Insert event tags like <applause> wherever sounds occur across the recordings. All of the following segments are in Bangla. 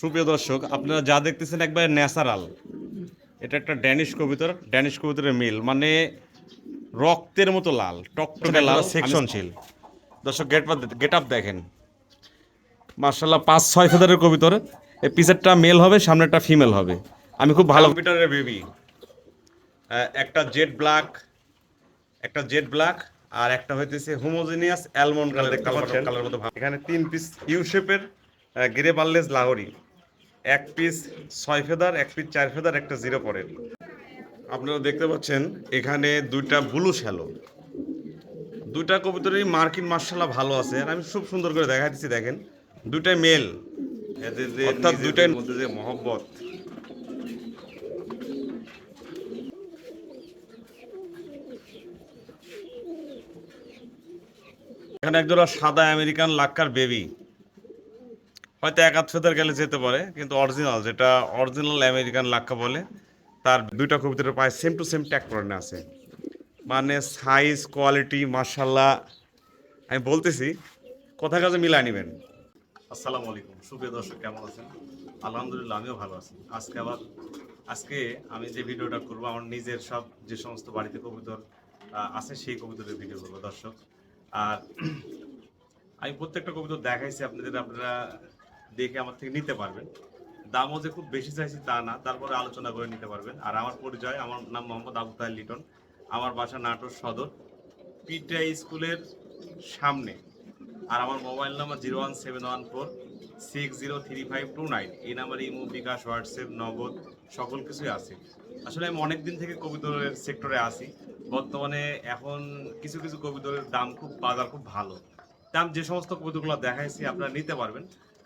সুপ্রিয় দর্শক আপনারা যা দেখতেছেন একবারে ন্যাচারাল। এটা একটা ড্যানিশ কবিতর ড্যানিশ কবিতরের মিল। মানে রক্তের মতো লাল টকটকে লাল। সেকশনশীল দর্শক গেট গেট আপ দেখেন। মার্শাল্লাহ পাঁচ ছয় ফেদারের কবিতর। এই পিসেরটা মেল হবে সামনেরটা ফিমেল হবে। আমি খুব ভালো কবিতরের বেবি একটা জেড ব্ল্যাক একটা জেড ব্ল্যাক আর একটা হইতেছে হোমোজেনিয়াস অ্যালমন্ড কালার দেখতে পাচ্ছেন। কালার মতো। এখানে তিন পিস ইউ শেপের গ্রে বার্লেস লাহোরি। এক পিস ছয় ফেদার এক পিস চার ফেদার একটা জিরো পরের আপনারা দেখতে পাচ্ছেন এখানে দুইটা ব্লু শ্যালো দুইটা কবুতরই মার্কিন মার্শাল্লাহ ভালো আছে। আর আমি খুব সুন্দর করে দেখা দিচ্ছি দেখেন দুইটাই মেল অর্থাৎ দুইটাই- মধ্যে যে মহব্বত। এখানে একজোড়া সাদা আমেরিকান লাক্কার বেবি হয়তো এক হাত ফেদার গেলে যেতে পারে, কিন্তু অরিজিনাল যেটা অরিজিনাল আমেরিকান লাক্কা বলে, তার দুইটা কবিতার পায়ে সেম টু সেম ট্যাগ করানো আছে। মানে সাইজ কোয়ালিটি মার্শাল্লাহ আমি বলতেছি, কথা কাজে মিলাই নেবেন। আসসালামু আলাইকুম। সুপ্রিয় দর্শক, কেমন আছেন? আলহামদুলিল্লাহ, আমিও ভালো আছি। আজকে আবার, আজকে আমি যে ভিডিওটা করব, আমার নিজের সব যে সমস্ত বাড়িতে কবুতর আছে, সেই কবুতরের ভিডিও করব, দর্শক। আর <clears throat> আমি প্রত্যেকটা কবুতর দেখাইছি আপনাদের, আপনারা দেখে আমার থেকে নিতে পারবেন। দামও যে খুব বেশি চাইছি তা না, তারপরে আলোচনা করে নিতে পারবেন। আর আমার পরিচয়, আমার নাম মোহাম্মদ আবু তাহের লিটন। আমার বাসা নাটোর সদর, পিটিআই স্কুলের সামনে। আর আমার mobile number zero one seven one four six zero three five two nine. এই নাম্বারে ইমো, বিকাশ, হোয়াটসঅ্যাপ, নগদ, সকল কিছুই আছে। আসলে আমি অনেক দিন থেকে কবিতরের সেক্টরে আছি। বর্তমানে এখন কিছু কিছু কবিতরের দাম খুব, বাজার খুব ভালো। দাম যে সমস্ত কবিতাগুলো দেখাইছি, আপনারা নিতে পারবেন।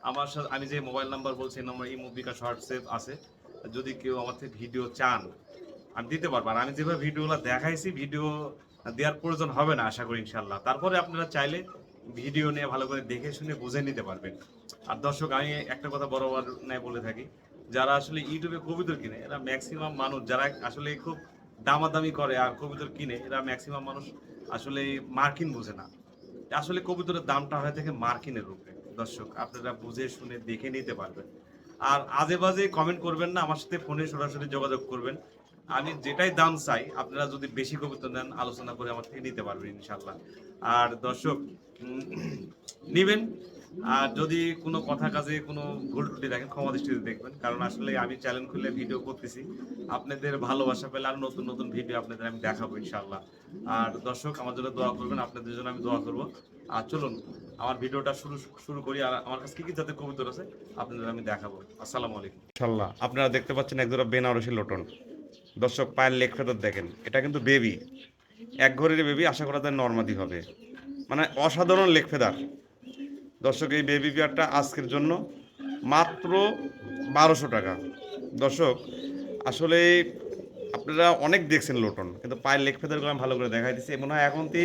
আমার সাথে আমি যে মোবাইল নাম্বার বলছি নম্বর ইমো বিকাশ হোয়াটসঅ্যাপ আছে। যদি কেউ আমার থেকে ভিডিও চান, আমি দিতে পারব। আর আমি যেভাবে ভিডিওগুলো দেখাইছি ভিডিও দেওয়ার প্রয়োজন হবে না, আশা করি ইনশাল্লাহ তারপরে আপনারা চাইলে ভিডিও নিয়ে ভালো করে দেখে শুনে বুঝে নিতে পারবেন। আর দর্শক, আমি একটা কথা বরাবর নাই বলে থাকি, যারা আসলে ইউটিউবে কবিতর কিনে, এরা ম্যাক্সিমাম মানুষ। যারা আসলে খুব দামাদামি করে আর কবিতর কিনে, এরা ম্যাক্সিমাম মানুষ আসলে মার্কিন বোঝে না। আসলে কবুতরের দামটা হয়ে থাকে মার্কিনের রূপে। দর্শক, আপনারা বুঝে শুনে দেখে নিতে পারবেন। আর আজে বাজে কমেন্ট করবেন না, আমার সাথে ফোনে সরাসরি যোগাযোগ করবেন। আমি যেটাই দাম চাই, আপনারা যদি বেশি কবুতর নেন, আলোচনা করে আমার থেকে নিতে পারবেন ইনশাল্লাহ আর দর্শক নিবেন। আর যদি কোনো কথা কাজে কোনো ভুল ত্রুটি দেখেন ক্ষমা দৃষ্টিতে দেখবেন। কারণ আসলে আমি চ্যানেল খুলে ভিডিও করতেছি। আপনাদের ভালোবাসা পেলে আর নতুন নতুন ভিডিও আপনাদের আমি দেখাবো ইনশাল্লাহ আর দর্শক, আমার জন্য দোয়া করবেন, আপনাদের জন্য আমি দোয়া করব। আর চলুন, আমার ভিডিওটা শুরু শুরু করি। আর আমার কাছে কি কি জাতের কবুতর আছে, আপনাদের আমি দেখাবো। আসসালামু আলাইকুম। ইনশাল্লাহ আপনারা দেখতে পাচ্ছেন একজোড়া বেনারসি লোটন। দর্শক, পায়ের লেগ ফেদার দেখেন, এটা কিন্তু বেবি। এক ঘরের বেবি, আশা করা যায় নর্মাদি হবে। মানে অসাধারণ লেগ ফেদার। দর্শক, এই বেবি পেয়ারটা আজকের জন্য মাত্র বারোশো টাকা। দর্শক, আসলে আপনারা অনেক দেখছেন লোটন, কিন্তু পায়ের লেগ ফেদারগুলো আমি ভালো করে দেখাই দিচ্ছি মনে হয় এখন তি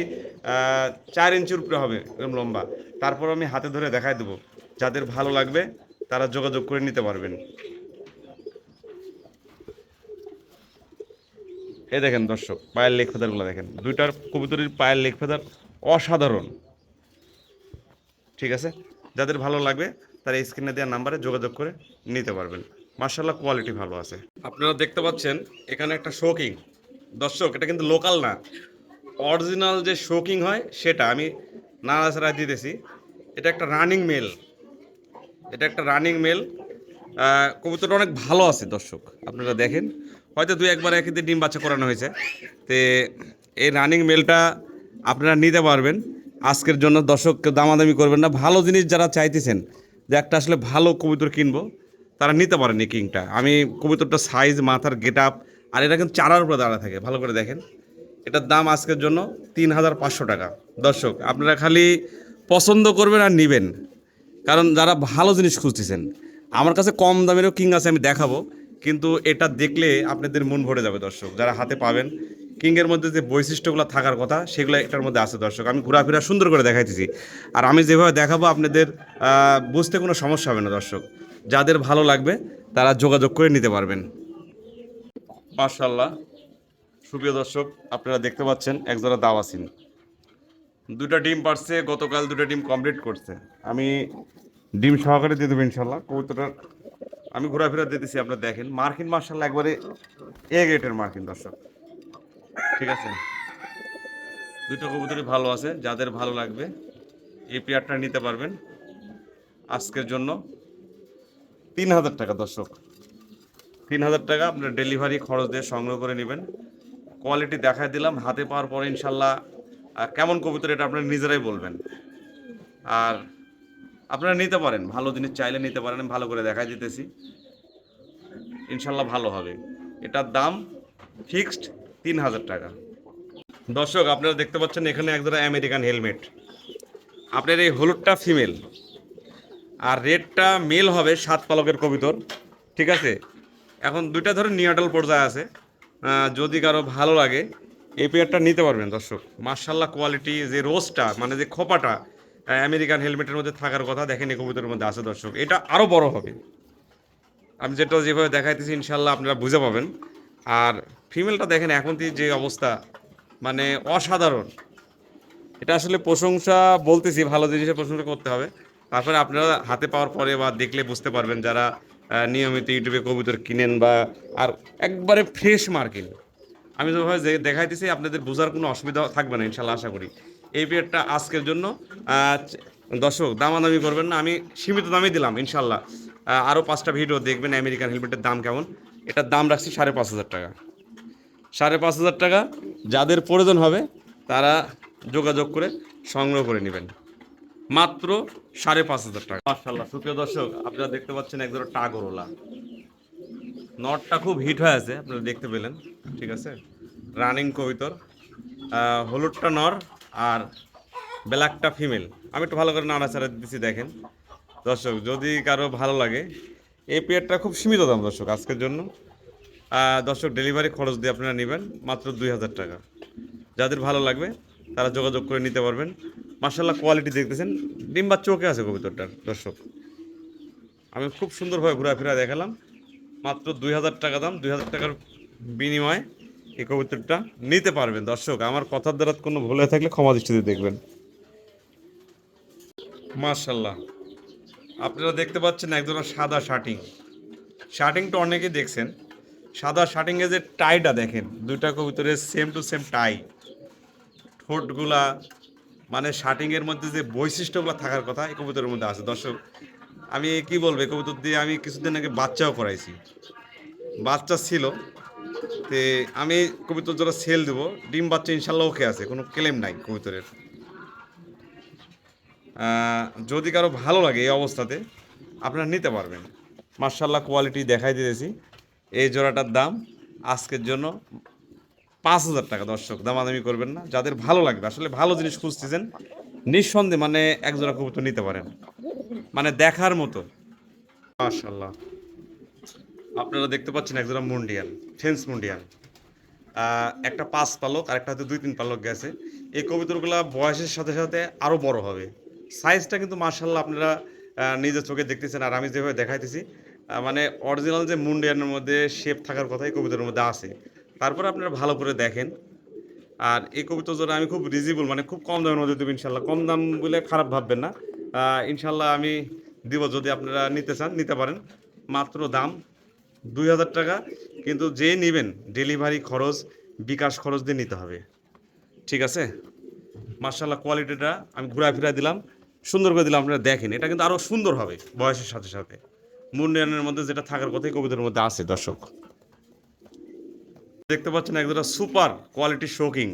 চার ইঞ্চির উপরে হবে, এরকম লম্বা। তারপর আমি হাতে ধরে দেখাই দেবো। যাদের ভালো লাগবে, তারা যোগাযোগ করে নিতে পারবেন। এই দেখেন দর্শক, পায়ের লেগ ফেদারগুলো দেখেন। দুইটার কবুতরের পায়ের লেগ ফেদার অসাধারণ। ঠিক আছে? যাদের ভালো লাগবে, তারা স্ক্রিনে দেওয়ার নাম্বারে যোগাযোগ করে নিতে পারবেন। মার্শাল্লাহ কোয়ালিটি ভালো আছে। আপনারা দেখতে পাচ্ছেন, এখানে একটা শোকিং দর্শক, এটা কিন্তু লোকাল না। অরিজিনাল যে শোকিং হয়, সেটা আমি নাড়াচাড়া দিতেছি। এটা একটা রানিং মেল এটা একটা রানিং মেল কবুতরটা অনেক ভালো আছে, দর্শক। আপনারা দেখেন। হয়তো দুই একবার একদিন ডিম বাচ্চা করানো হয়েছে। তে, এই রানিং মেলটা আপনারা নিতে পারবেন। আজকের জন্য দর্শককে দামাদামি করবেন না। ভালো জিনিস যারা চাইতেছেন যে একটা আসলে ভালো কবুতর কিনবো তারা নিতে পারেন কিংটা। আমি কবুতরটা সাইজ মাথার গেট আপ আর এটা কিন্তু চারার উপরে দাঁড়া থাকে। ভালো করে দেখেন। এটার দাম আজকের জন্য তিন হাজার পাঁচশো টাকা। দর্শক, আপনারা খালি পছন্দ করবেন আর নেবেন। কারণ যারা ভালো জিনিস খুঁজতেছেন, আমার কাছে কম দামেরও কিং আছে, আমি দেখাবো। কিন্তু এটা দেখলে আপনাদের মন ভরে যাবে দর্শক। যারা হাতে পাবেন, কিংয়ের মধ্যে যে বৈশিষ্ট্যগুলো থাকার কথা, সেগুলো এটার মধ্যে আছে দর্শক। আমি ঘোরাফেরা সুন্দর করে দেখাইতেছি। আর আমি যেভাবে দেখাবো, আপনাদের বুঝতে কোনো সমস্যা হবে না দর্শক। যাদের ভালো লাগবে, তারা যোগাযোগ করে নিতে পারবেন। মার্শাল্লাহ সুপ্রিয় দর্শক, আপনারা দেখতে পাচ্ছেন একজোড়া দাওয়াসিন দুটা ডিম পারছে, গতকাল দুটা ডিম কমপ্লিট করছে। আমি ডিম সহকারে দিয়ে দেবো ইনশাল্লাহ কবুতরটার আমি ঘোরাফেরা দিতেছি আপনারা দেখেন। মার্কিন মার্শাল্লাহ একবারে এ গ্রেটের মার্কিন দর্শক। ঠিক আছে? দুটো কবুতরই ভালো আছে, যাদের ভালো লাগবে, এই পেয়ারটা নিতে পারবেন। আজকের জন্য তিন হাজার টাকা, দর্শক। তিন হাজার টাকা আপনার ডেলিভারি খরচ দিয়ে সংগ্রহ করে নেবেন। কোয়ালিটি দেখায় দিলাম, হাতে পাওয়ার পরে ইনশাল্লাহ কেমন কবুতর এটা আপনারা নিজেরাই বলবেন। আর আপনারা নিতে পারেন, ভালো জিনিস চাইলে নিতে পারেন ভালো করে দেখাই দিতেছি। ইনশাল্লাহ ভালো হবে। এটার দাম ফিক্সড তিন হাজার টাকা। দর্শক, আপনারা দেখতে পাচ্ছেন এখানে একজোড়া আমেরিকান হেলমেট। আপনার এই হলুদটা ফিমেল। আর রেডটা মেল হবে সাত পালকের কবিতর, ঠিক আছে? এখন দুইটা ধরে নিয়াডাল পর্যায়ে আছে। যদি কারও ভালো লাগে, এই পেয়ারটা নিতে পারবেন, দর্শক। মার্শাল্লাহ কোয়ালিটি যে রোজটা মানে যে খোপাটা আমেরিকান হেলমেটের মধ্যে থাকার কথা দেখেন এই কবিতরের মধ্যে আছে, দর্শক। এটা আরও বড় হবে। আমি যেটা যেভাবে দেখাইতেছি ইনশাল্লাহ আপনারা বুঝে পাবেন। আর ফিমেলটা দেখেন, এখন যে অবস্থা মানে অসাধারণ। এটা আসলে প্রশংসা বলতেছি, ভালো জিনিসের প্রশংসা করতে হবে। তারপরে আপনারা হাতে পাওয়ার পরে বা দেখলে বুঝতে পারবেন যারা নিয়মিত ইউটিউবে কবুতর কিনেন বা আর একবারে ফ্রেশ মার্কিন আমি যেভাবে যে- দেখাইতেছি, আপনাদের বোঝার কোনো অসুবিধা থাকবে না, ইনশাল্লাহ আশা করি। এই পিরিয়ডটা আজকের জন্য দর্শক, দামাদামি করবেন না, আমি সীমিত দামে দিলাম, ইনশাল্লাহ। আরও পাঁচটা ভিডিও দেখবেন আমেরিকান হেলমেটের দাম কেমন। এটার দাম রাখছি সাড়ে পাঁচ হাজার টাকা। সাড়ে পাঁচ হাজার টাকা, যাদের প্রয়োজন হবে, তারা যোগাযোগ করে সংগ্রহ করে নেবেন। মাত্র সাড়ে পাঁচ হাজার টাকা। মার্শাল্লাহ সুপ্রিয় দর্শক, আপনারা দেখতে পাচ্ছেন এক একজোড়া টাগরোলা। নটটা খুব হিট হয়ে আছে, আপনারা দেখতে পেলেন, ঠিক আছে? রানিং কবিতর। হলুদটা নর আর ব্ল্যাকটা ফিমেল। আমি একটু ভালো করে নাড়াচাড়া দিচ্ছি দেখেন। দর্শক, যদি কারও ভালো লাগে, এই পেয়ারটা খুব সীমিত দাম, দর্শক, আজকের জন্য। দর্শক ডেলিভারি খরচ দিয়ে আপনারা নেবেন মাত্র দুই হাজার টাকা। যাদের ভালো লাগবে তারা যোগাযোগ করে নিতে পারবেন। মার্শাল্লাহ কোয়ালিটি দেখতেছেন। ডিম্বার চোখে আছে কবিতরটার, দর্শক। আমি খুব সুন্দরভাবে ঘোরাফেরা দেখালাম। মাত্র দুই হাজার টাকা দাম, দুই হাজার টাকার বিনিময়ে এই কবিতরটা নিতে পারবেন। দর্শক, আমার কথার দ্বারা কোনো ভুল হয়ে থাকলে ক্ষমা দৃষ্টিতে দেখবেন। মার্শাল্লাহ আপনারা দেখতে পাচ্ছেন একজন সাদা শার্টিং। শার্টিংটা অনেকেই দেখছেন। সাদা শার্টিংয়ে যে টাইটা দেখেন, দুইটা কবিতরের সেম টু সেম টাই ঠোঁটগুলা মানে শার্টিংয়ের মধ্যে যে বৈশিষ্ট্যগুলো থাকার কথা, এই কবুতরের মধ্যে আছে। দর্শক, আমি কি বলব কবুতর দিয়ে আমি কিছুদিন আগে বাচ্চাও করাইছি। বাচ্চা ছিল, তে আমি কবুতর যারা সেল দেবো। ডিম বাচ্চা ইনশাল্লাহ ওকে আছে, কোনো ক্লেম নাই কবুতরের। যদি কারও ভালো লাগে এই অবস্থাতে, আপনারা নিতে পারবেন। মার্শাল্লাহ কোয়ালিটি দেখাই দিয়েছি এই জোড়াটার দাম আজকের জন্য পাঁচ হাজার টাকা দর্শক দামাদামি করবেন না। যাদের ভালো লাগবে আসলে ভালো জিনিস খুঁজতেছেন নিঃসন্দেহে মানে একজোড়া কবুতর নিতে পারেন। মানে দেখার মতো। মার্শাল্লাহ আপনারা দেখতে পাচ্ছেন একজোড়া মুন্ডিয়াল ফেন্স মুন্ডিয়ান আহ, একটা পাঁচ পালক আর একটা হয়তো দুই তিন পালক গেছে। এই কবিতরগুলো বয়সের সাথে সাথে আরও বড় হবে। সাইজটা কিন্তু মার্শাল্লাহ আপনারা নিজের চোখে দেখতেছেন আর আমি যেভাবে দেখাইতেছি মানে অরিজিনাল যে মুন্ডিয়ানের মধ্যে শেপ থাকার কথাই কবিতার মধ্যে আছে। তারপরে আপনারা ভালো করে দেখেন। আর এই কবিতা জোড়া আমি খুব রিজনেবল মানে খুব কম দামের মধ্যে দেবো ইনশাল্লাহ। কম দাম বলে খারাপ ভাববেন না। ইনশাল্লাহ আমি দিব যদি আপনারা নিতে চান, নিতে পারেন। মাত্র দাম দুই হাজার টাকা। কিন্তু যে নেবেন ডেলিভারি খরচ, বিকাশ খরচ দিয়ে নিতে হবে। ঠিক আছে? মার্শাল্লাহ কোয়ালিটিটা আমি ঘুরা ফিরা দিলাম। সুন্দর করে দিলাম, আপনারা দেখেন। এটা কিন্তু আরও সুন্দর হবে বয়সের সাথে সাথে। মুন্ডিয়ানের মধ্যে যেটা থাকার কথাই কবিতার মধ্যে আছে, দর্শক। দেখতে পাচ্ছেন একদম সুপার কোয়ালিটি শোকিং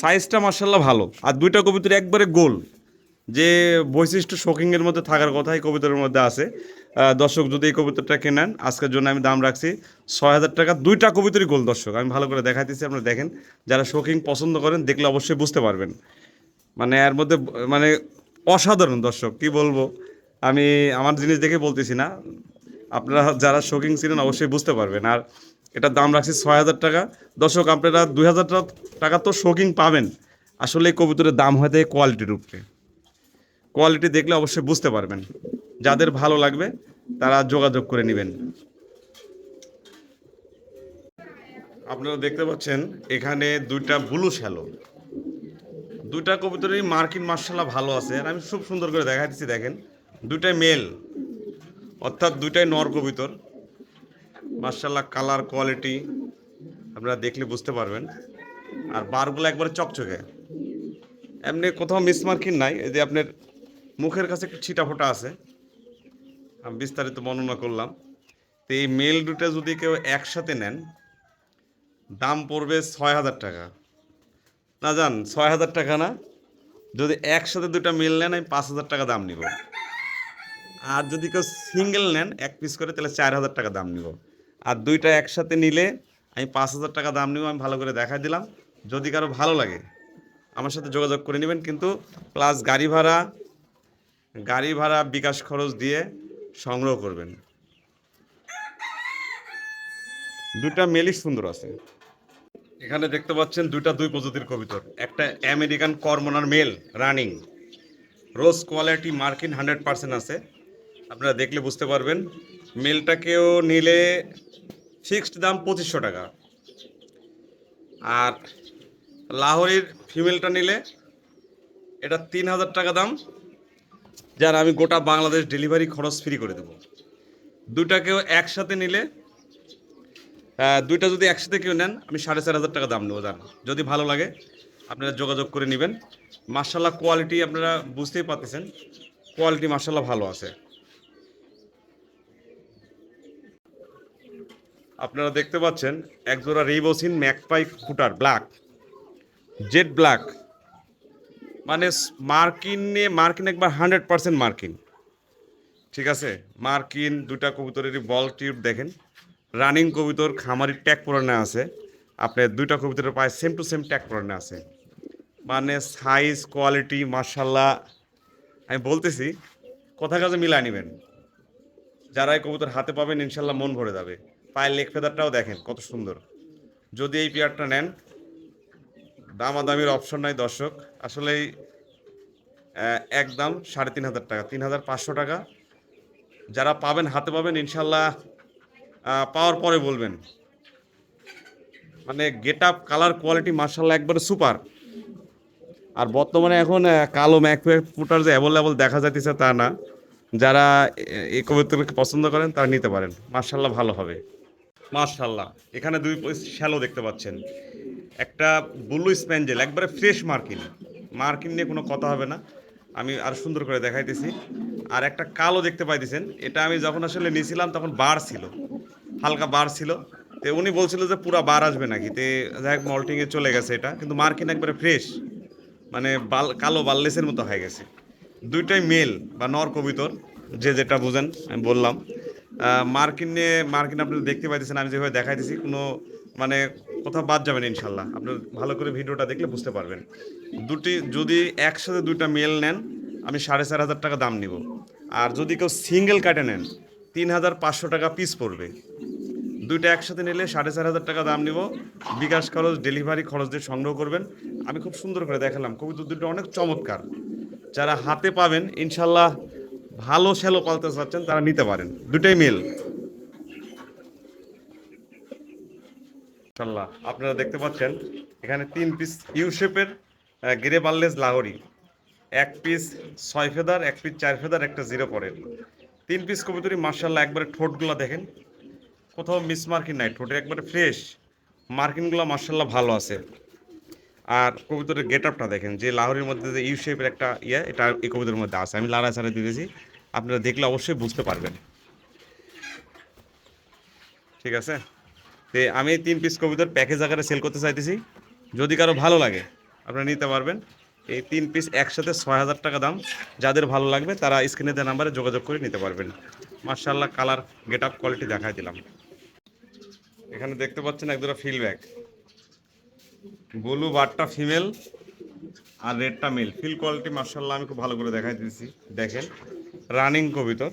সাইজটা মার্শাল্লাহ ভালো। আর দুইটা কবিতার একবারে গোল। যে বৈশিষ্ট্য শোকিংয়ের মধ্যে থাকার কথাই কবিতার মধ্যে আছে। দর্শক যদি এই কবিতাটা কেনেন, আজকের জন্য আমি দাম রাখছি ছয় হাজার টাকা। দুইটা কবিতারই গোল দর্শক। আমি ভালো করে দেখাইতেছি, আপনারা দেখেন। যারা শোকিং পছন্দ করেন, দেখলে অবশ্যই বুঝতে পারবেন। মানে এর মধ্যে মানে অসাধারণ দর্শক, কি বলব? আমি আমার জিনিস দেখে বলতেছি না। আপনারা যারা শোকিং ছিলেন, অবশ্যই বুঝতে পারবেন। আর এটার দাম রাখছি ছয় হাজার টাকা। দর্শক, আপনারা দুই হাজার টাকা তো শোকিং পাবেন। আসলে এই কবুতরের দাম হয় থাকে কোয়ালিটির উপরে কোয়ালিটি দেখলে অবশ্যই বুঝতে পারবেন। যাদের ভালো লাগবে, তারা যোগাযোগ করে নেবেন। আপনারা দেখতে পাচ্ছেন, এখানে দুইটা ব্লু শ্যালো। দুইটা কবুতরই মার্কিন মার্শাল্লাহ ভালো আছে। আর আমি খুব সুন্দর করে দেখাইতেছি, দেখেন। দুইটাই মেল অর্থাৎ দুইটাই নর কবিতর। মার্শাল্লাহ কালার কোয়ালিটি আপনারা দেখলে বুঝতে পারবেন। আর বারগুলো একবারে চকচকে। এমনি কোথাও মিসমার্কিং নাই, এই যে আপনার মুখের কাছে একটু ছিটা ফোটা আছে। আমি বিস্তারিত বর্ণনা করলাম। তো এই মেল দুটো যদি কেউ একসাথে নেন, দাম পড়বে ছয় হাজার টাকা। না জান, ছয় হাজার টাকা না। যদি একসাথে দুটা মেল নেন, আমি পাঁচ হাজার টাকা দাম নিব। আর যদি কেউ সিঙ্গেল নেন, এক পিস করে, তাহলে চার হাজার টাকা দাম নিব। আর দুইটা একসাথে নিলে আমি পাঁচ হাজার টাকা দাম নিব, আমি ভালো করে দেখা দিলাম। যদি কারও ভালো লাগে, আমার সাথে যোগাযোগ করে নেবেন। কিন্তু প্লাস গাড়ি ভাড়া গাড়ি ভাড়া বিকাশ খরচ দিয়ে সংগ্রহ করবেন। দুটা মেলই সুন্দর আছে। এখানে দেখতে পাচ্ছেন দুইটা দুই প্রজাতির কবিতর। একটা আমেরিকান কর্মনার মেল, রানিং। রোজ কোয়ালিটি মার্কিন হান্ড্রেড পার্সেন্ট আছে। আপনারা দেখলে বুঝতে পারবেন। মেলটাকেও নিলে ফিক্সড দাম পঁচিশশো টাকা। আর লাহোরের ফিমেলটা নিলে এটা তিন হাজার টাকা দাম, যার আমি গোটা বাংলাদেশ ডেলিভারি খরচ ফ্রি করে দেবো। দুটাকেও একসাথে নিলে দুইটা যদি একসাথে কেউ নেন, আমি সাড়ে চার হাজার টাকা দাম নেব, জান। যদি ভালো লাগে, আপনারা যোগাযোগ করে নেবেন। মার্শাল্লাহ কোয়ালিটি আপনারা বুঝতেই পারতেছেন। কোয়ালিটি মার্শাল্লাহ ভালো আছে। আপনারা দেখতে পাচ্ছেন, একজোড়া রিবোসিন ম্যাকপাই ফুটার ব্ল্যাক জেড ব্ল্যাক মানে মার্কিনে মার্কিন একবার হান্ড্রেড পার্সেন্ট মার্কিন। ঠিক আছে? মার্কিন দুটা কবুতরেরই বল টিউব দেখেন। রানিং কবুতর খামারি ট্যাগ পরানো আছে। আপনার দুইটা কবুতরের পায়ে সেম টু সেম ট্যাগ পরানো আছে। মানে সাইজ কোয়ালিটি মার্শাল্লাহ আমি বলতেছি, কথা কাজে মিলাই নেবেন। যারা এই কবুতর হাতে পাবেন ইনশাল্লাহ মন ভরে যাবে। পায়ের লেগ ফেদারটাও দেখেন কত সুন্দর। যদি এই পেয়ারটা নেন দামাদামির অপশন নাই দর্শক। আসলেই আহ, একদম সাড়ে তিন হাজার টাকা তিন হাজার পাঁচশো টাকা। যারা পাবেন হাতে পাবেন ইনশাল্লাহ পাওয়ার পরে বলবেন। মানে গেট আপ কালার কোয়ালিটি মার্শাল্লাহ একবারে সুপার আর বর্তমানে এখন কালো ম্যাক ফুটার যে অ্যাভেলেবল দেখা যাইতেছে তা না। যারা এই কবিতাকে পছন্দ করেন তারা নিতে পারেন। মার্শাল্লাহ ভালো হবে। মার্শাল্লাহ এখানে দুই শ্যালো দেখতে পাচ্ছেন। একটা ব্লু স্প্যাঞ্জেল একবারে ফ্রেশ মার্কিন। মার্কিন নিয়ে কোনো কথা হবে না। আমি আর সুন্দর করে দেখাইতেছি। আর একটা কালো দেখতে পাইতেছেন। এটা আমি যখন আসলে নিয়েছিলাম তখন বার ছিল। হালকা বার ছিল। তো উনি বলছিল যে পুরা বার আসবে নাকি। তে যাই হোক, মল্টিংয়ে চলে গেছে এটা। কিন্তু মার্কিন একবারে ফ্রেশ। মানে বাল, কালো বাল্লেসের মতো হয়ে গেছে। দুইটাই মেল বা নর কবিতর, যে যেটা বুঝেন, আমি বললাম। মার্কিন নিয়ে মার্কিন আপনি দেখতে পাইতেছেন, আমি যেভাবে দেখাইতেছি, কোনো মানে কোথাও বাদ যাবেন ইনশাল্লাহ। আপনি ভালো করে ভিডিওটা দেখলে বুঝতে পারবেন। দুটি, যদি একসাথে দুইটা মেল নেন, আমি সাড়ে চার হাজার টাকা দাম নিব। আর যদি কেউ সিঙ্গেল কাটে নেন, তিন হাজার পাঁচশো টাকা পিস পড়বে। দুইটা একসাথে নিলে সাড়ে চার হাজার টাকা দাম নিব। বিকাশ খরচ ডেলিভারি খরচ দিয়ে সংগ্রহ করবেন। আমি খুব সুন্দর করে দেখালাম। কবিতা দুটো অনেক চমৎকার। যারা হাতে পাবেন, ইনশাল্লাহ ভালো শ্যালো পালতে চাচ্ছেন, তারা নিতে পারেন। দুটাই মিল। আপনারা দেখতে পাচ্ছেন, এখানে তিন পিস ইউ শেপের গিরে বাল্লেস লাহরি। এক পিস ছয় ফেদার, এক পিস চার ফেদার, একটা জিরো পরের। তিন পিস কবুতরি মার্শাল্লাহ একবারে ঠোঁটগুলো দেখেন। কোথাও মিস মার্কিং নাই, ঠোঁটে একবারে ফ্রেশ মার্কিংগুলো মার্শাল্লাহ ভালো আছে। আর কবুতরের গেট আপটা দেখেন, যে লাহোরের মধ্যে যে ইউ শেপের একটা ইয়ে এটা এই কবুতরের মধ্যে আছে। আমি লাড়া ছাড়া দিতেছি। আপনারা দেখলে অবশ্যই বুঝতে পারবেন। ঠিক আছে? তো আমি তিন পিস কবুতর প্যাকেজ আকারে সেল করতে চাইতেছি। যদি কারও ভালো লাগে, আপনারা নিতে পারবেন। এই তিন পিস একসাথে ছয় হাজার টাকা দাম। যাদের ভালো লাগবে, তারা স্ক্রিনে দেওয়া নাম্বারে যোগাযোগ করে নিতে পারবেন। মার্শাল্লাহ কালার গেট আপ কোয়ালিটি দেখাই দিলাম। এখানে দেখতে পাচ্ছেন একদরা ফিল ব্যাগ ব্লু বারটা ফিমেল আর রেডটা মেল ফিল কোয়ালিটি মার্শাল্লাহ আমি খুব ভালো করে দেখাই দিয়েছি দেখেন রানিং কবিতর।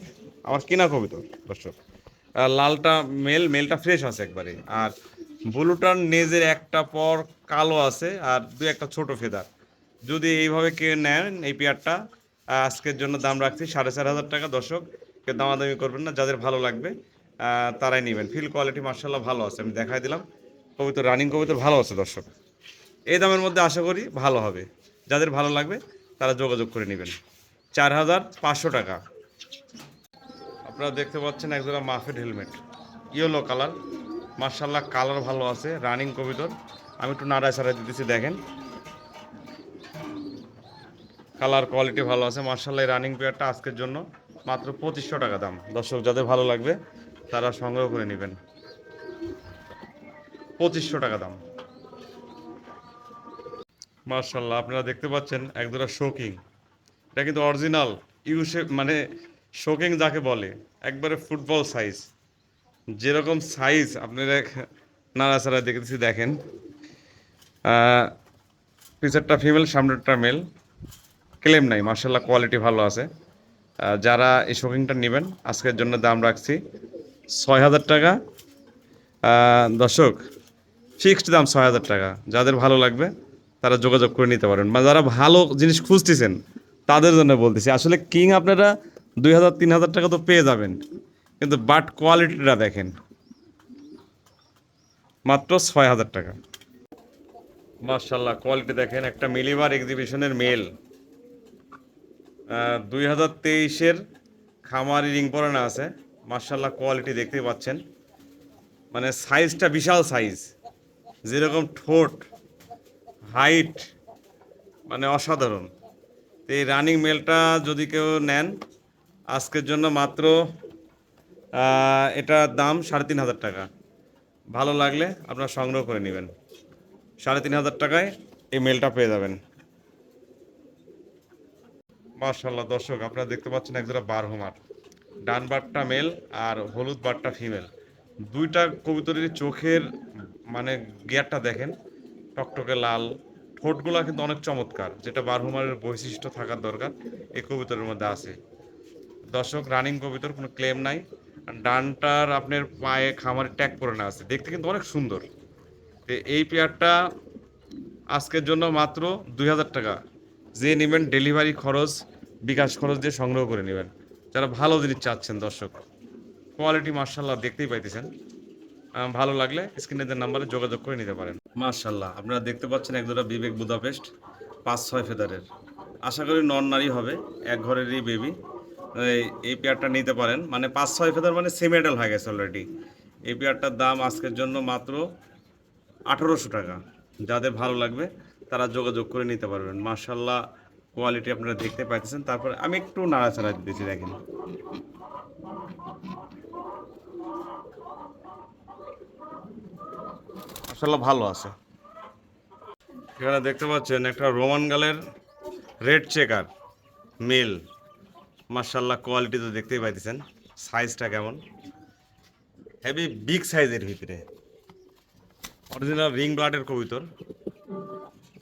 আমার কিনা কবিতর, দর্শক। লালটা মেল মেলটা ফ্রেশ আছে একবারে। আর ব্লুটার নেজের একটা পর কালো আছে আর দুই একটা ছোট ফেদার যদি এইভাবে কে নেন এই পেয়ারটা আজকের জন্য দাম রাখছি সাড়ে চার হাজার টাকা, দর্শক। কেউ দামাদামি করবেন না, যাদের ভালো লাগবে তারাই নেবেন। ফিল কোয়ালিটি মার্শাল্লাহ ভালো আছে, আমি দেখাই দিলাম। কবিতর রানিং কবিতর ভালো আছে, দর্শক। এই দামের মধ্যে আশা করি ভালো হবে। যাদের ভালো লাগবে, তারা যোগাযোগ করে নেবেন। চার হাজার পাঁচশো টাকা। আপনারা দেখতে পাচ্ছেন একজোড়া মাফেড হেলমেট। Yellow colour. মার্শাল্লাহ কালার ভালো আছে, রানিং কবিতর। আমি একটু নাড়ায় সারাই দিতেছি, দেখেন। কালার কোয়ালিটি ভালো আছে মার্শাল্লাহ রানিং পেয়ারটা আজকের জন্য মাত্র পঁচিশশো টাকা দাম। দর্শক, যাদের ভালো লাগবে, তারা সংগ্রহ করে নেবেন। পঁচিশশো টাকা দাম। মার্শাল্লাহ আপনারা দেখতে পাচ্ছেন একজোড়া শোকিং এটা কিন্তু অরিজিনাল ইউসেপ মানে শোকিং যাকে বলে, একবারে ফুটবল সাইজ। যেরকম সাইজ আপনারা নাড়াচাড়া দেখেছি দেখেন। পিছারটা ফিমেল, সামনেরটা মেল। ক্লেম নাই মার্শাল্লাহ কোয়ালিটি ভালো আছে। যারা এই শোকিংটা নেবেন, আজকের জন্য দাম রাখছি ছয় হাজার টাকা দর্শক, ফিক্সড দাম ছয় হাজার টাকা, যাদের ভালো লাগবে তারা যোগাযোগ করে নিতে পারেন বা যারা ভালো জিনিস খুঁজতেছেন, তাদের জন্য বলতেছি। আসলে কিং আপনারা দুই হাজার, তিন হাজার টাকা তো পেয়ে যাবেন, কিন্তু বাট কোয়ালিটিটা দেখেন। মাত্র ছয় হাজার টাকা। মার্শাল্লাহ কোয়ালিটি দেখেন, একটা মিলিবার এক্সিবিশনের মেল। দুই হাজার তেইশের খামারি রিং পরানো আছে। মার্শাল্লাহ কোয়ালিটি দেখতেই পাচ্ছেন। মানে সাইজটা বিশাল সাইজ। যেরকম ঠোঁট হাইট মানে অসাধারণ। এই রানিং মেলটা যদি কেউ নেন, আজকের জন্য মাত্র এটার দাম সাড়ে তিন হাজার টাকা। ভালো লাগলে আপনারা সংগ্রহ করে নেবেন। সাড়ে তিন হাজার টাকায় এই মেলটা পেয়ে যাবেন। মার্শাল্লাহ দর্শক, আপনারা দেখতে পাচ্ছেন একজোড়া বারহমার ডান বারটা মেল আর হলুদ বারটা ফিমেল। দুইটা কবুতরের চোখের মানে গিয়ারটা দেখেন। টকটকে লাল। ঠোঁটগুলা কিন্তু অনেক চমৎকার, যেটা বারহুমারের বৈশিষ্ট্য থাকার দরকার। এই কবুতরের মধ্যে আছে। দর্শক, রানিং কবিতর কোনো ক্লেম নাই। ডানটার আপনার পায়ে খামারে ট্যাগ করে না আছে। দেখতে কিন্তু অনেক সুন্দর। তো এই পেয়ারটা আজকের জন্য মাত্র দুই হাজার টাকা। যে নেবেন ডেলিভারি খরচ, বিকাশ খরচ দিয়ে সংগ্রহ করে নেবেন। যারা ভালো জিনিস চাচ্ছেন দর্শক, কোয়ালিটি মার্শাল্লাহ দেখতেই পাইতেছেন। ভালো লাগলে স্ক্রিনের নাম্বারে যোগাযোগ করে নিতে পারেন। মার্শাল্লাহ আপনারা দেখতে পাচ্ছেন এক দুটা বিবেক বুদাপেস্ট, পাঁচ ছয় ফেদারের। আশা করি নন নারী হবে, এক ঘরেরই বেবি এই পেয়ারটা নিতে পারেন। মানে পাঁচ ছয় ফেদার মানে সেমিডাল হয়ে গেছে অলরেডি এই পেয়ারটার দাম আজকের জন্য মাত্র আঠারোশো টাকা। যাদের ভালো লাগবে, তারা যোগাযোগ করে নিতে পারবেন। মার্শাল্লাহ কোয়ালিটি আপনারা দেখতে পাইতেছেন। তারপরে আমি একটু নাড়াচাড়া দিতেছি, দেখেন। মার্শাল্লাহ ভালো আছে। এখানে দেখতে পাচ্ছেন একটা রোমান গালের রেড চেকার, মেল। মার্শাল্লাহ কোয়ালিটি তো দেখতেই পাইতেছেন, সাইজটা কেমন? হেভি বিগ সাইজের ভিতরে। অরিজিনাল রিং ব্লাডের কবিতর।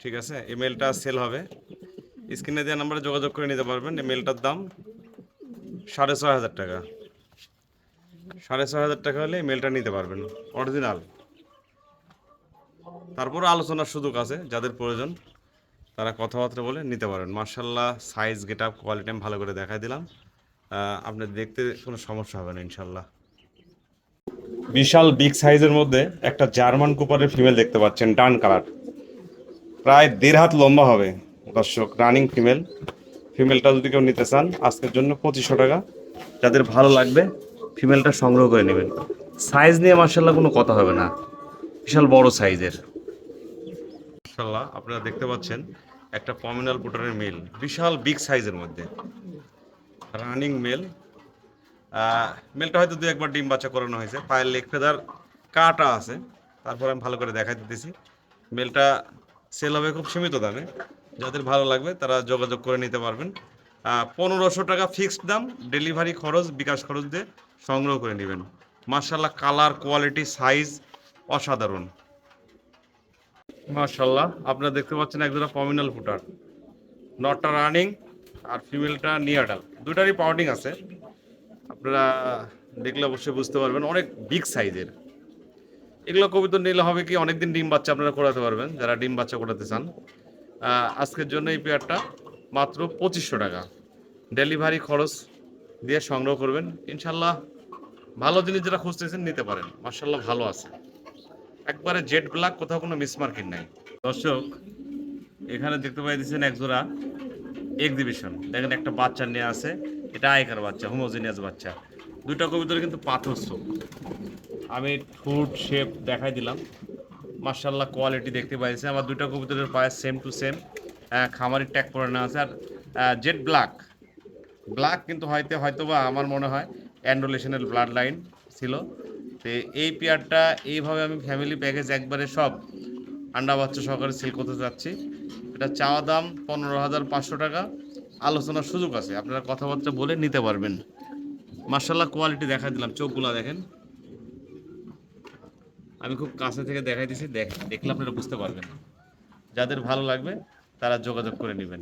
ঠিক আছে, এই মেলটা সেল হবে। স্ক্রিনে দেওয়া নাম্বারে যোগাযোগ করে নিতে পারবেন। এই মেলটার দাম সাড়ে ছয় হাজার টাকা। সাড়ে ছয় হাজার টাকা হলে এই মেলটা নিতে পারবেন। অরিজিনাল তারপর আলোচনার সুযোগ আছে, যাদের প্রয়োজন তারা কথাবার্তা বলে নিতে পারেন। মার্শাল্লাহ সাইজ গেট আপ কোয়ালিটি আমি ভালো করে দেখাই দিলাম। আপনার দেখতে কোনো সমস্যা হবে না ইনশাল্লাহ বিশাল বিগ সাইজের মধ্যে একটা জার্মান কুপারের ফিমেল দেখতে পাচ্ছেন, ডান কালার প্রায় দেড় হাত লম্বা হবে, দর্শক রানিং ফিমেল ফিমেলটা যদি কেউ নিতে চান, আজকের জন্য পঁচিশশো টাকা। যাদের ভালো লাগবে ফিমেলটা সংগ্রহ করে নেবেন। সাইজ নিয়ে মার্শাল্লাহ কোনো কথা হবে না। বিশাল বড় সাইজের মার্শাল্লাহ আপনারা দেখতে পাচ্ছেন একটা পমিনাল বুটারের মেল বিশাল বিগ সাইজের মধ্যে। রানিং মেল মেলটা হয়তো দু একবার ডিম বাচ্চা করানো হয়েছে। পায়ের লেগ ফেদার কাটা আছে। তারপর আমি ভালো করে দেখাই দিতেছি। মেলটা সেল হবে খুব সীমিত দামে। যাদের ভালো লাগবে তারা যোগাযোগ করে নিতে পারবেন। পনেরোশো টাকা ফিক্সড দাম ডেলিভারি খরচ, বিকাশ খরচ দিয়ে সংগ্রহ করে নেবেন। মার্শাল্লাহ কালার কোয়ালিটি সাইজ অসাধারণ। মার্শাল্লাহ আপনারা দেখতে পাচ্ছেন একজোড়া পমিনাল ফুটার নটটা রানিং আর ফিমেলটা নিয়াডাল দুটারই পাউডিং আছে। আপনারা দেখলে অবশ্যই বুঝতে পারবেন, অনেক বিগ সাইজের এগুলো কবিতা নিলে হবে কি, অনেকদিন ডিম বাচ্চা আপনারা করাতে পারবেন, যারা ডিম বাচ্চা করাতে চান। আজকের জন্য এই পেয়ারটা মাত্র পঁচিশশো টাকা। ডেলিভারি খরচ দিয়ে সংগ্রহ করবেন। ইনশাল্লাহ ভালো জিনিস যেটা খুঁজতেছেন, নিতে পারেন। মার্শাল্লাহ ভালো আছে। একবারে জেড ব্ল্যাক কোথাও কোনো মিস মিসমার্কিং নাই। দর্শক, এখানে দেখতে পাইতেছেন একজোড়া এক্সিবিশন দেখেন একটা বাচ্চা নিয়ে আছে, এটা আয়কার বাচ্চা হোমোজিনিয়াস বাচ্চা। দুইটা কবিতর কিন্তু পাথর চোখ আমি ঠোঁট শেপ দেখাই দিলাম। মার্শাল্লাহ কোয়ালিটি দেখতে পাইছে আমার দুইটা কবুতরের পায়ে সেম টু সেম খামারি ট্যাগ করে নেওয়া আছে। আর জেড ব্ল্যাক ব্ল্যাক কিন্তু হয়তো হয়তো বা আমার মনে হয় অ্যান্ডোলেশনের ব্লাড লাইন ছিল। তো এই পেয়ারটা এইভাবে আমি ফ্যামিলি প্যাকেজ একবারে সব আন্ডা বাচ্চা সহকারে সেল করতে চাচ্ছি এটা চাওয়া দাম পনেরো হাজার পাঁচশো টাকা। আলোচনার সুযোগ আছে, আপনারা কথাবার্তা বলে নিতে পারবেন। মার্শাল্লাহ কোয়ালিটি দেখা দিলাম, চোখগুলা দেখেন। আমি খুব কাছে থেকে দেখাই দিছি, দেখ, দেখলে আপনারা বুঝতে পারবেন। যাদের ভালো লাগবে, তারা যোগাযোগ করে নেবেন।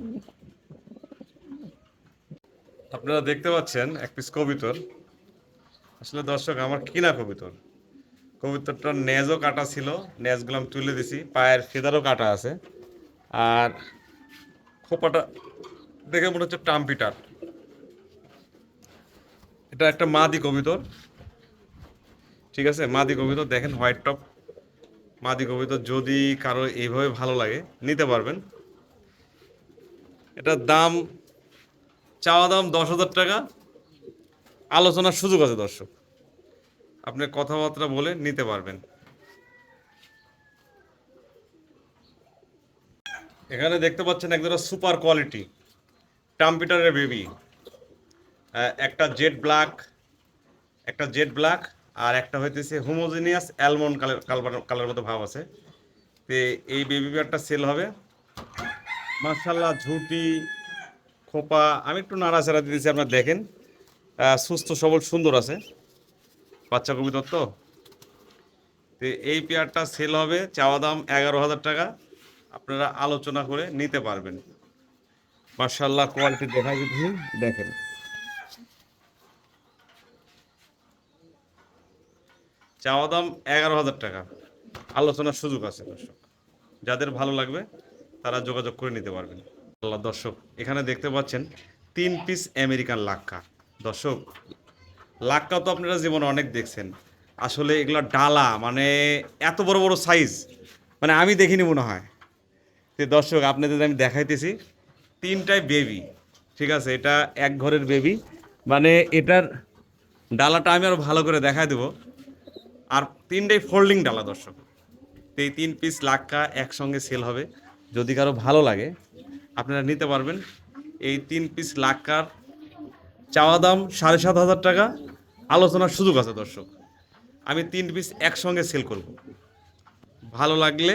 আপনারা দেখতে পাচ্ছেন, এক পিস কবিতর। আসলে দর্শক, আমার কিনা কবিতর? কবিতরটার নেজও কাটা ছিল, নেজগুলো আমি তুলে দিছি, পায়ের ফেদারও কাটা আছে। আর খোপাটা দেখে মনে হচ্ছে টাম্পিটার। এটা একটা মাদি কবিতর। ঠিক আছে, মাদি কবিতর, দেখেন হোয়াইট টপ। মাদি কবিতর যদি কারও এইভাবে ভালো লাগে, নিতে পারবেন। এটার দাম, চাওয়া দাম দশ হাজার টাকা। আলোচনার সুযোগ আছে, দর্শক। আপনি কথাবার্তা বলে নিতে পারবেন। এখানে দেখতে পাচ্ছেন একদম সুপার কোয়ালিটি টাম্পিটারের বেবি। একটা জেড ব্ল্যাক, একটা জেড ব্ল্যাক, আর একটা হইতেছে হোমোজিনিয়াস অ্যালমন্ড কালার কালার মতো ভাব আছে। তো এই বেবি বিয়ারটা সেল হবে। মার্শাল্লাহ ঝুটি, খোপা, আমি একটু নাড়াচাড়া দিতেছি আপনারা দেখেন। সুস্থ, সবল, সুন্দর আছে। বাচ্চা কবিতর তো এই পেয়ারটা সেল হবে, চাওয়া দাম এগারো হাজার টাকা। আপনারা আলোচনা করে নিতে পারবেন। মার্শাল্লাহ কোয়ালিটি দেখা দিচ্ছি। দেখেন। চাওয়া দাম এগারো হাজার টাকা। আলোচনার সুযোগ আছে, দর্শক। যাদের ভালো লাগবে, তারা যোগাযোগ করে নিতে পারবেন। আল্লাহ দর্শক, এখানে দেখতে পাচ্ছেন, তিন পিস আমেরিকান লাক্কা। দর্শক লাক্কা তো আপনারা জীবনে অনেক দেখছেন। আসলে এগুলো ডালা মানে এত বড় বড় সাইজ মানে আমি দেখিনি মনে হয়। তো দর্শক, আপনাদের আমি দেখাইতেছি তিনটাই বেবি ঠিক আছে? এটা এক ঘরের বেবি মানে এটার ডালাটা আমি আরও ভালো করে দেখাই দেবো। আর তিনটাই ফোল্ডিং ডালা দর্শক। তো এই তিন পিস লাক্কা একসঙ্গে সেল হবে। যদি কারও ভালো লাগে, আপনারা নিতে পারবেন। এই তিন পিস লাক্কার চাওয়া দাম সাড়ে সাত হাজার টাকা। আলোচনার সুযোগ আছে, দর্শক। আমি তিন পিস একসঙ্গে সেল করব। ভালো লাগলে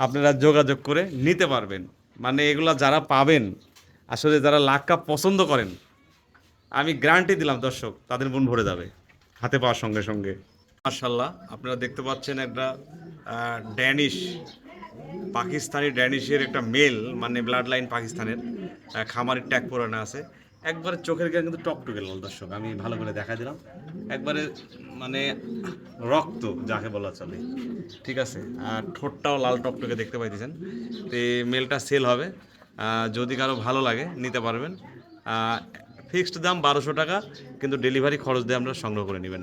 আপনারা যোগাযোগ করে নিতে পারবেন। মানে এগুলা যারা পাবেন, আসলে যারা লাক্কা পছন্দ করেন, আমি গ্যারান্টি দিলাম, দর্শক, তাদের মন ভরে যাবে, হাতে পাওয়ার সঙ্গে সঙ্গে। মার্শাল্লাহ আপনারা দেখতে পাচ্ছেন একটা ড্যানিশ পাকিস্তানি ড্যানিশের একটা মেল মানে ব্লাড লাইন পাকিস্তানের খামারের ট্যাগ পরানো আছে। একবারে চোখের গায়ে কিন্তু টকটকে লাল দর্শক, আমি ভালো করে দেখা দিলাম। একবারে মানে রক্ত যাকে বলা চলে। ঠিক আছে? আর ঠোঁটটাও লাল টকটকে দেখতে পাইতেছেন। তো এই মেলটা সেল হবে। যদি কারও ভালো লাগে, নিতে পারবেন। ফিক্সড দাম বারোশো টাকা, কিন্তু ডেলিভারি খরচ দিয়ে আপনারা সংগ্রহ করে নেবেন।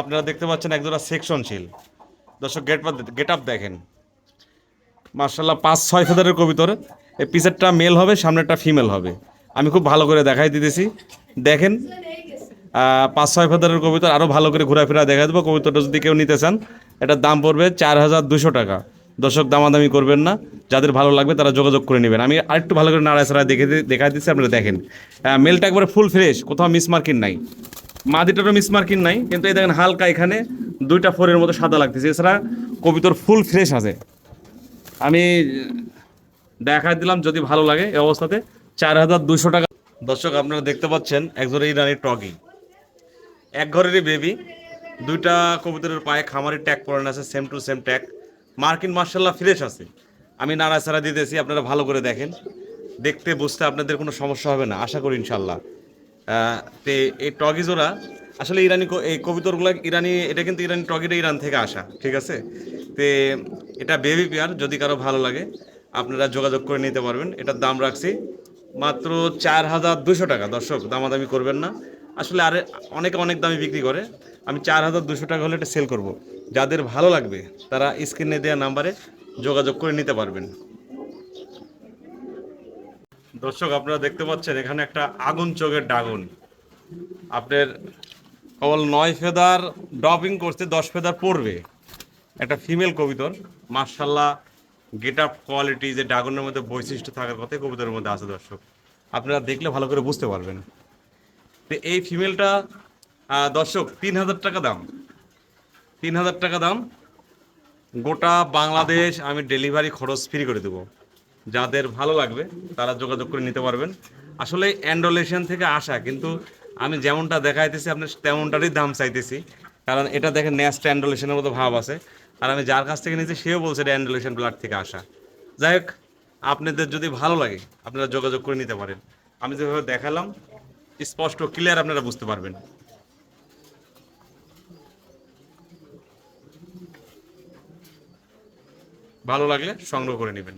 আপনারা দেখতে পাচ্ছেন একজোড়া সেকশন ছিল দর্শক গেট গেট আপ দেখেন। মার্শাল্লাহ পাঁচ ছয় ফেদারের কবিতর এই পিসেরটা মেল হবে, সামনেরটা ফিমেল হবে। আমি খুব ভালো করে দেখাই দিতেছি। দেখেন পাঁচ, ছয় ফেদারের কবিতর আরও ভালো করে ঘোরাফেরা দেখা দেবো। কবিতরটা যদি কেউ নিতে চান এটার দাম পড়বে চার হাজার দুশো টাকা। দর্শক, দামাদামি করবেন না। যাদের ভালো লাগবে, তারা যোগাযোগ করে নেবেন। আমি আরেকটু ভালো করে নাড়াচাড়া দেখে দি- দেখাই দিচ্ছি, আপনারা দেখেন। মেলটা একবারে ফুল ফ্রেশ কোথাও মিস মার্কিন নাই। মাদিটারও মিস মার্কিন নাই, কিন্তু এই দেখেন হালকা এখানে দুইটা ফোরের মতো সাদা লাগতেছে। এছাড়া কবিতর ফুল ফ্রেশ আছে। আমি দেখা দিলাম যদি ভালো লাগে এই অবস্থাতে। চার হাজার দুশো টাকা। দর্শক, আপনারা দেখতে পাচ্ছেন একজোড়া ইরানি টগি। এক ঘরেরই বেবি দুইটা কবুতরের পায়ে খামারের ট্যাগ পরানো আছে সেম টু সেম ট্যাগ মার্কিন মার্শাল্লাহ ফ্রেশ আছে। আমি নাড়াচাড়া দিতেছি, আপনারা ভালো করে দেখেন। দেখতে বুঝতে আপনাদের কোনো সমস্যা হবে না, আশা করি ইনশাল্লাহ। তে এই টগি জোড়া, আসলে ইরানি এই কবিতরগুলো ইরানি, এটা কিন্তু ইরানি টগিটা ইরান থেকে আসা, ঠিক আছে? তে এটা বেবি পেয়ার যদি কারও ভালো লাগে। আপনারা যোগাযোগ করে নিতে পারবেন। এটার দাম রাখছি মাত্র চার হাজার দুশো টাকা। দর্শক, দামাদামি করবেন না। আসলে আরে, অনেকে অনেক দামে বিক্রি করে। আমি চার হাজার দুশো টাকা হলে এটা সেল করব। যাদের ভালো লাগবে, তারা স্ক্রিনে দেওয়া নাম্বারে যোগাযোগ করে নিতে পারবেন। দর্শক, আপনারা দেখতে পাচ্ছেন, এখানে একটা আগুন চোখের ডাগুন। আপনার কেবল নয় ফেদার ড্রপিং করতে দশ ফেদার পড়বে। একটা ফিমেল কবিতর। মার্শাল্লাহ গেট আপ কোয়ালিটি যে ড্রাগনের মধ্যে বৈশিষ্ট্য থাকার কথাই কবিতার মধ্যে আছে, দর্শক। আপনারা দেখলে ভালো করে বুঝতে পারবেন। তো এই ফিমেলটা দর্শক তিন হাজার টাকা দাম। তিন হাজার টাকা দাম। গোটা বাংলাদেশ আমি ডেলিভারি খরচ ফ্রি করে দেবো। যাদের ভালো লাগবে, তারা যোগাযোগ করে নিতে পারবেন। আসলে অ্যান্ডোলেশন থেকে আসা, কিন্তু আমি যেমনটা দেখাইতেছি, আপনার তেমনটারই দাম চাইতেছি। কারণ এটা দেখেন ন্যাস্ট অ্যান্ডোলেশনের মতো ভাব আছে। আর আমি যার কাছ থেকে নিয়েছি, সেও বলছে এটা অ্যান্ডোলেশন ব্লাড থেকে আসা। যাই হোক, আপনাদের যদি ভালো লাগে, আপনারা যোগাযোগ করে নিতে পারেন। আমি যেভাবে দেখালাম, স্পষ্ট ক্লিয়ার আপনারা বুঝতে পারবেন। ভালো লাগলে সংগ্রহ করে নেবেন।